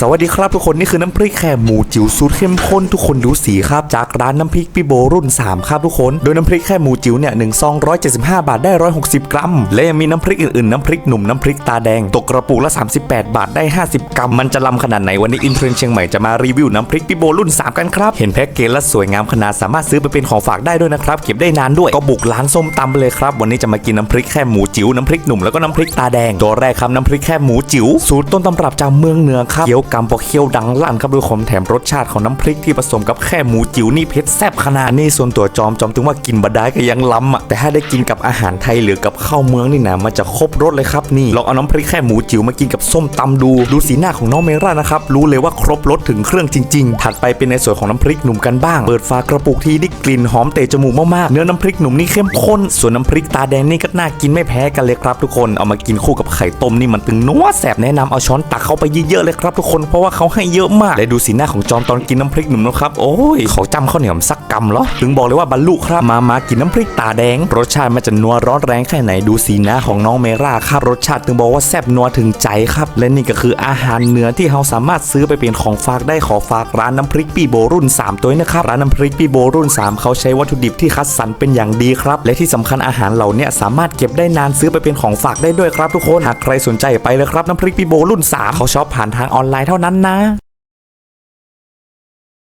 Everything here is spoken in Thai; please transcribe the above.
สวัสดีครับทุกคนนี่คือน้ำพริกแค่หมูจิ๋วสูตรเข้มข้นทุกคนดูสีครับจากร้านน้ำพริกพี่โบรุ่น 3 ครับทุกคน โดยน้ำพริกแค่หมูจิ๋วเนี่ยหนึ่งซองร้อยเจ็ดสิบห้าบาทได้ร้อยหกสิบกรัม และยังมีน้ำพริกอื่นๆ น้ำพริกหนุ่มน้ำพริกตาแดง ตกกระปุกละ38บแปดบาทได้50กรัม มันจะลำขนาดไหนวันนี้อินเทรนด์เชียงใหม่จะมารีวิวน้ำพริกพี่โบรุ่น 3 กันครับ เห็นแพ็กเกจและสวยงามขนาดสามารถซื้อไปเป็นของฝากได้ด้วยนะครับเก็บได้นานด้วยก็บุกร้านส้มตำไปเลยครับวันนี้จะมากินน้ำพริกแค่หมูจิ๋วน้ำพริกหนุ่มแล้วก็น้ำพริกตาแดงตัวแรกครับน้ำพริกแค่หมูจิ๋วสูตรต้นตำรับจากเมืองเหนือครับเคี้ยวกำปอกเคี้ยวดังลั่นครับด้วยความแถมรสชาติของน้ำพริกที่ผสมกับแค่หมูจิ๋วนี่เผ็ดแซ่บขนาดนี้ส่วนตัวจอมจอมถึงว่ากินบดายก็ยังล้ำอะแต่ถ้าได้กินกับอาหารไทยหรือกับข้าวเมืองนี่นะมันจะครบรสเลยครับนี่ลองเอาน้ำพริกแค่หมูจิ๋วมากินกับส้มตำดู ดูสีหน้าของน้องเมร่านะครับรู้เลยว่าครบรสถึงเครื่องจริง ๆ ถัดไปเป็นในส่วนของน้ำพริกหนุ่มกันบ้าง เปิดฝากระปุกทีนี่กลิ่นหอมเตะจมูกมากๆเนื้อน้ำพริกหนุ่มนี่เข้มข้นส่วนน้ำพริกตาแดงนี่ก็น่ากินไม่แพ้กันเลยครับ ทุกคนเอามากินคู่กับไข่ต้มนี่มันตึงนัวแสบแนะนำเอาช้อนตักเข้าไปเยอะๆเลยครับทุกคนเพราะว่าเขาให้เยอะมาก และดูสีหน้าของจอมตอนกินน้ำพริกหนุ่มนะครับ โอ้ยเขาจำข้าวเหนียวสักกำเหรอ ถึงบอกเลยว่าบรรลุครับ มามากินน้ำพริกตาแดง รสชาติมันจะนัวร้อนแรงแค่ไหนดูสีหน้าของน้องเมราครับรสชาติถึงบอกว่าแซ่บนัวถึงใจครับ และนี่ก็คืออาหารเหนือที่เราสามารถซื้อไปเป็นของฝากได้ขอฝากร้านน้ำพริกปีโบรุ่น 3 ตัวนะครับร้านน้ำพริกปีโบรุ่น 3 เขาใช้วัตถุดิบที่คัดสรรเป็นอย่างดีครับ และที่สำคัญอาหารเหล่านี้สามารถเก็บได้นานซื้อไปเป็นของฝากได้ด้วยครับทุกคนหากใครสนใจไปเลยครับน้ำพริกปีโบรุ่น 3 เขาชอบผ่านทางออนไลน์เท่านั้นนะ